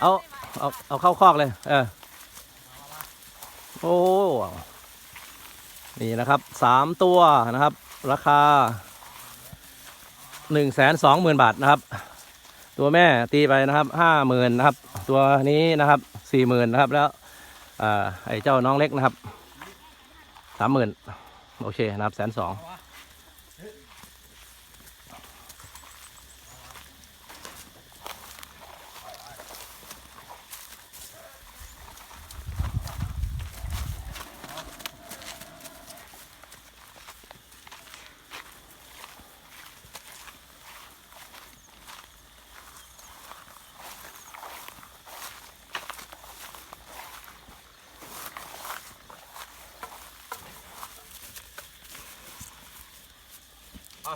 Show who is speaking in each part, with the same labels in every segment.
Speaker 1: เอาเอาเอาเข้าคอกเลย เออโอ้นี่นะครับสามตัวนะครับ ราคาหนึ่งแสนสองหมื่นบาทนะครับ ตัวแม่ตีไปนะครับห้าหมื่นนะครับ ตัวนี้นะครับสี่หมื่นนะครับแล้วไอ้เจ้าน้องเล็กนะครับสามหมื่นโอเคนะครับแสนสอง
Speaker 2: มั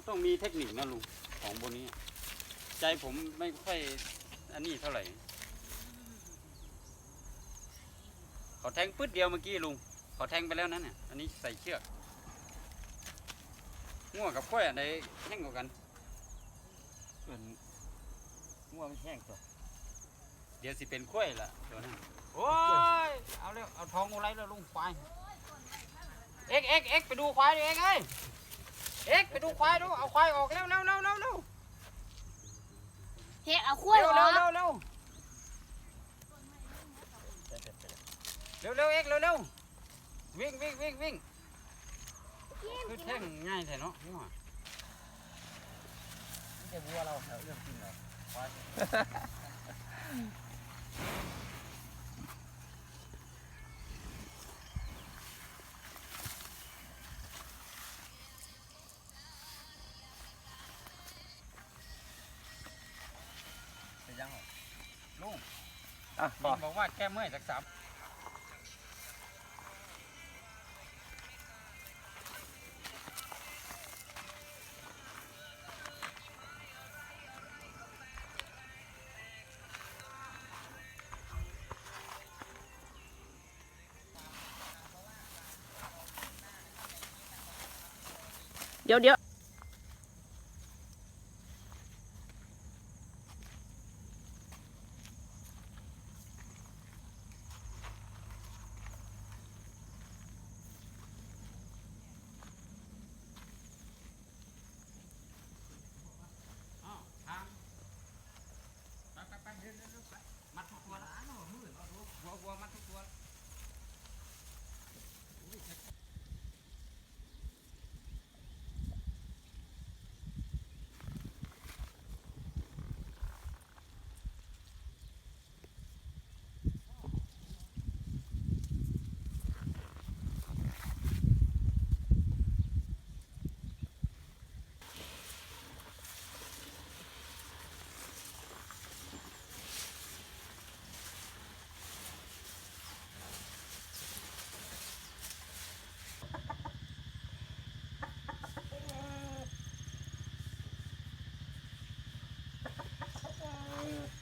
Speaker 2: นต้องมีเทคนิคนะลุงของบนนี้ ใจผมไม่ค่อยอันนี้เท่าไหร่ เขาแทงปื๊ดเดียวเมื่อกี้ลุง เขาแทงไปแล้วนั้นเนี่ย อันนี้ใส่เชือกง่วกับกล้วยอันใดแห้งกว่ากัน
Speaker 3: เป็นง่วงแห้งตัว
Speaker 2: เดี๋ยวสิเป็นกล้วยละตัวนั้นโอ้ย เอาเร็ว เอาทองอุไรแล้วลุงควาย เอ็กเอ็กเอ็กไปดูควายดิเอ็กเอ้ยเอ็กไปดูควายดู เอาควายออกเร็วเร็วเร็วเร็ว เร็ว
Speaker 4: เฮ็ดเอาขั้ว
Speaker 2: เร็ว
Speaker 4: เหร
Speaker 2: เร็
Speaker 4: อ
Speaker 2: วเร็วเร็วเร็วเร็วเอ็กเร็วเร็ววิ่งวิ่งวิ่งวิ่งคือแท่งง่ายแท้เนาะนี่หว่า
Speaker 3: ไม่ใช่วัวเราเรื่องจริงเหรอ
Speaker 1: อะ
Speaker 2: ลุงบอกว่าแก้เมื่อยสักสาม
Speaker 4: เดี๋ยวเดี๋ยว
Speaker 3: Bye.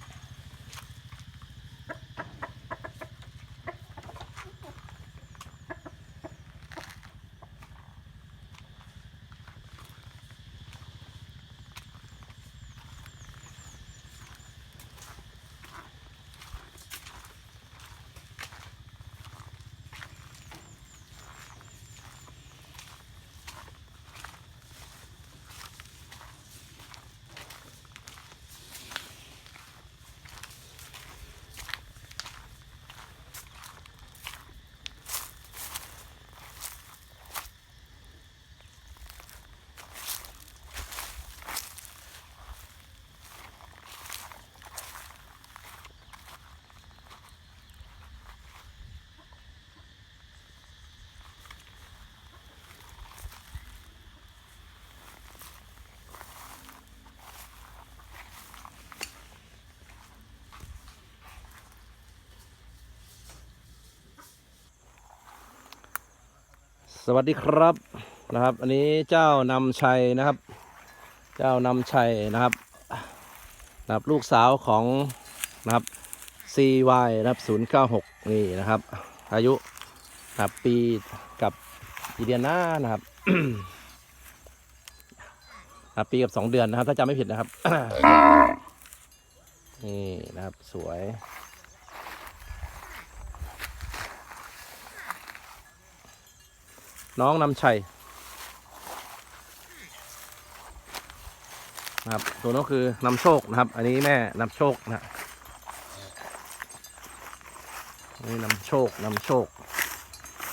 Speaker 1: สวัสดีครับนะครับ อันนี้เจ้านำชัยนะครับ เจ้านำชัยนะครับนะครับลูกสาวของนะครับ CY นะครับ096 นี่นะครับ อายุนะครับปีกับอีเดียนานะครับครับปีกับสองเดือนนะครับ ถ้าจำไม่ผิดนะครับ นี่นะครับสวย น้องนำชัยนะครับตัวน้คือนำโชคนะครับ อันนี้แม่นำโชคนะนี่นำโชคนำโชค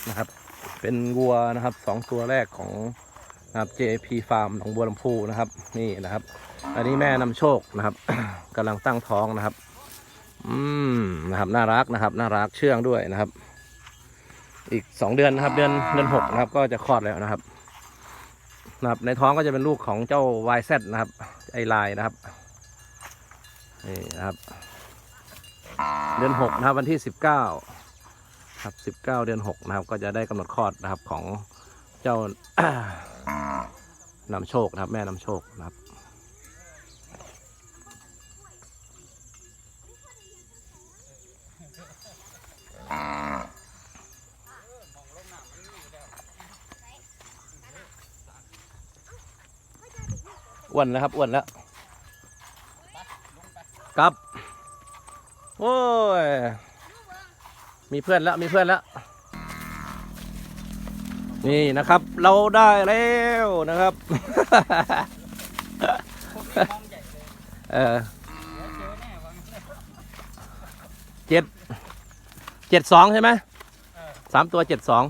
Speaker 1: นะครับ เป็นวัวนะครับสองตัวแรกของนะครับ JP Farm ของบัวลำพูนะครับ นี่นะครับ อันนี้แม่นำโชคนะครับกำลังตั้งท้องนะครับ อืมนะครับ น่ารักนะครับ น่ารักเชื่องด้วยนะครับ อีกสองเดือนนะครับ เดือนเดือนหกนะครับ ก็จะคลอดแล้วนะครับนะครับ ในท้องก็จะเป็นลูกของเจ้า YZ นะครับ ไอไลน์นะครับนี่นะครับ เดือนหกนะครับ วันที่สิบเก้าครับสิบเก้าเดือนหกนะครับ ก็จะได้กำหนดคลอดนะครับของเจ้านำโชคนะครับ แม่นำโชคนะครับ อ้วนแล้วครับอ้วนแล้วครับโอ้ยมีเพื่อนแล้วมีเพื่อนแล้ว นี่นะครับ เราได้แล้วนะครับ
Speaker 2: มองใหญ่เอ
Speaker 1: อ
Speaker 2: เจ็
Speaker 1: ดเจ็ดสองใช่ไหมสามตัวเจ็ดสอง